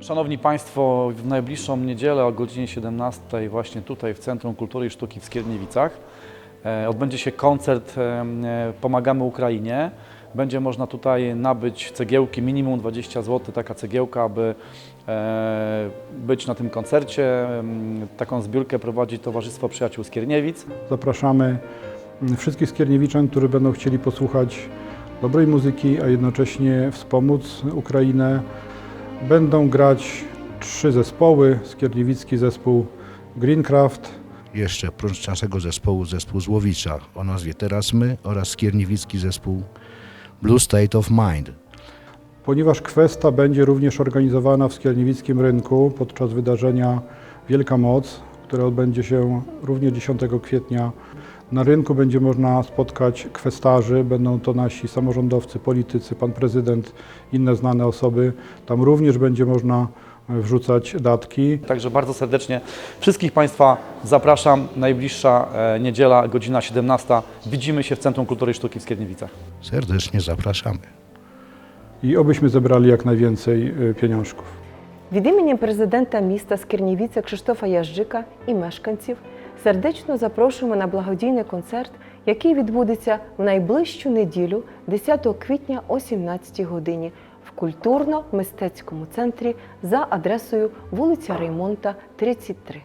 Szanowni Państwo, w najbliższą niedzielę o godzinie 17 właśnie tutaj w Centrum Kultury i Sztuki w Skierniewicach e, odbędzie się koncert e, e, Pomagamy Ukrainie. Będzie można tutaj nabyć cegiełki, minimum 20 zł, taka cegiełka, aby być na tym koncercie. Taką zbiórkę prowadzi Towarzystwo Przyjaciół Skierniewic. Zapraszamy mm, wszystkich skierniewiczan, którzy będą chcieli posłuchać dobrej muzyki, a jednocześnie wspomóc Ukrainę. Będą grać trzy zespoły. Skierniewicki zespół Greencraft, Jeszcze prócz naszego zespołu, zespół z Łowicza o nazwie Teraz My oraz skierniewicki zespół Blue State of Mind. Ponieważ kwesta będzie również organizowana w Skierniewickim Rynku podczas wydarzenia Wielka Moc, które odbędzie się również 10 kwietnia. Na rynku będzie można spotkać kwestarzy, będą to nasi samorządowcy, politycy, pan prezydent, inne znane osoby. Tam również będzie można e, wrzucać datki. Także bardzo serdecznie wszystkich Państwa zapraszam. Najbliższa e, niedziela, godzina 17. Widzimy się w Centrum Kultury i Sztuki w Skierniewicach. Serdecznie zapraszamy. I obyśmy zebrali jak najwięcej e, pieniążków. W imieniu prezydenta miasta Skierniewice Krzysztofa Jarzyka i mieszkańców сердечно запрошуємо на благодійний концерт, який відбудеться в найближчу неділю, 10 квітня о 17 годині в культурно-мистецькому центрі за адресою вулиця Реймонта, 33.